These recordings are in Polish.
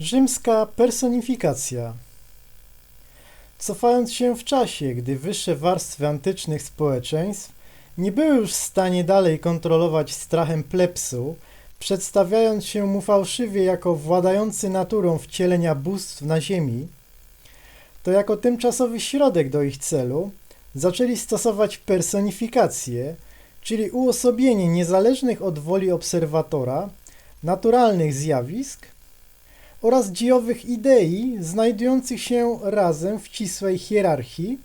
Rzymska personifikacja. Cofając się w czasie, gdy wyższe warstwy antycznych społeczeństw nie były już w stanie dalej kontrolować strachem plepsu, przedstawiając się mu fałszywie jako władający naturą wcielenia bóstw na ziemi, to jako tymczasowy środek do ich celu zaczęli stosować personifikację, czyli uosobienie niezależnych od woli obserwatora naturalnych zjawisk oraz dziejowych idei znajdujących się razem w ścisłej hierarchii,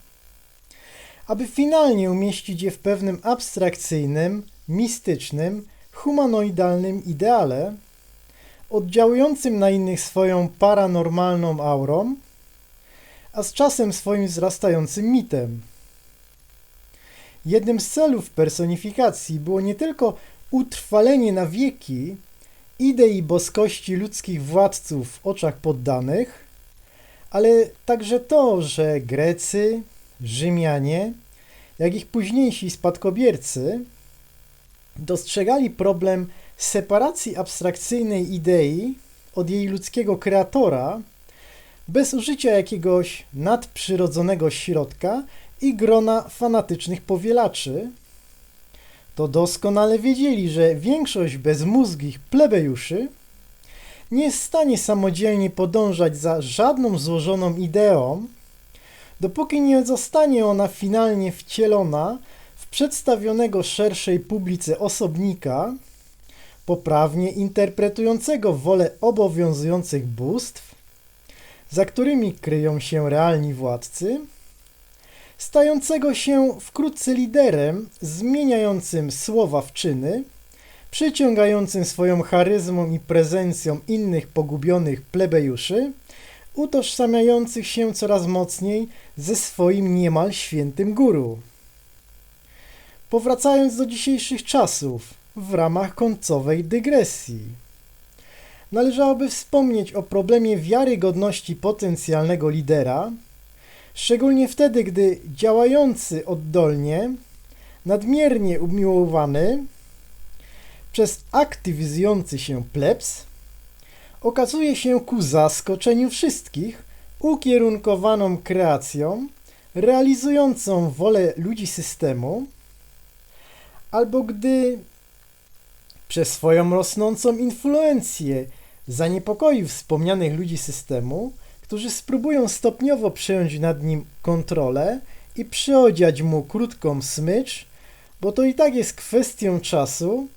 aby finalnie umieścić je w pewnym abstrakcyjnym, mistycznym, humanoidalnym ideale, oddziałującym na innych swoją paranormalną aurą, a z czasem swoim wzrastającym mitem. Jednym z celów personifikacji było nie tylko utrwalenie na wieki idei boskości ludzkich władców w oczach poddanych, ale także to, że Grecy, Rzymianie, jak ich późniejsi spadkobiercy, dostrzegali problem separacji abstrakcyjnej idei od jej ludzkiego kreatora, bez użycia jakiegoś nadprzyrodzonego środka i grona fanatycznych powielaczy, to doskonale wiedzieli, że większość bezmózgich plebejuszy nie jest w stanie samodzielnie podążać za żadną złożoną ideą, dopóki nie zostanie ona finalnie wcielona w przedstawionego szerszej publice osobnika, poprawnie interpretującego wolę obowiązujących bóstw, za którymi kryją się realni władcy, stającego się wkrótce liderem, zmieniającym słowa w czyny, przyciągającym swoją charyzmą i prezencją innych pogubionych plebejuszy, utożsamiających się coraz mocniej ze swoim niemal świętym guru. Powracając do dzisiejszych czasów, w ramach końcowej dygresji. Należałoby wspomnieć o problemie wiarygodności potencjalnego lidera, szczególnie wtedy, gdy działający oddolnie, nadmiernie umiłowany przez aktywizujący się plebs, okazuje się ku zaskoczeniu wszystkich ukierunkowaną kreacją, realizującą wolę ludzi systemu, albo gdy przez swoją rosnącą influencję zaniepokoił wspomnianych ludzi systemu, którzy spróbują stopniowo przejąć nad nim kontrolę i przyodziać mu krótką smycz, bo to i tak jest kwestią czasu,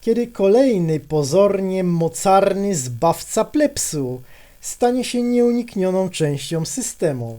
kiedy kolejny pozornie mocarny zbawca plepsu stanie się nieuniknioną częścią systemu.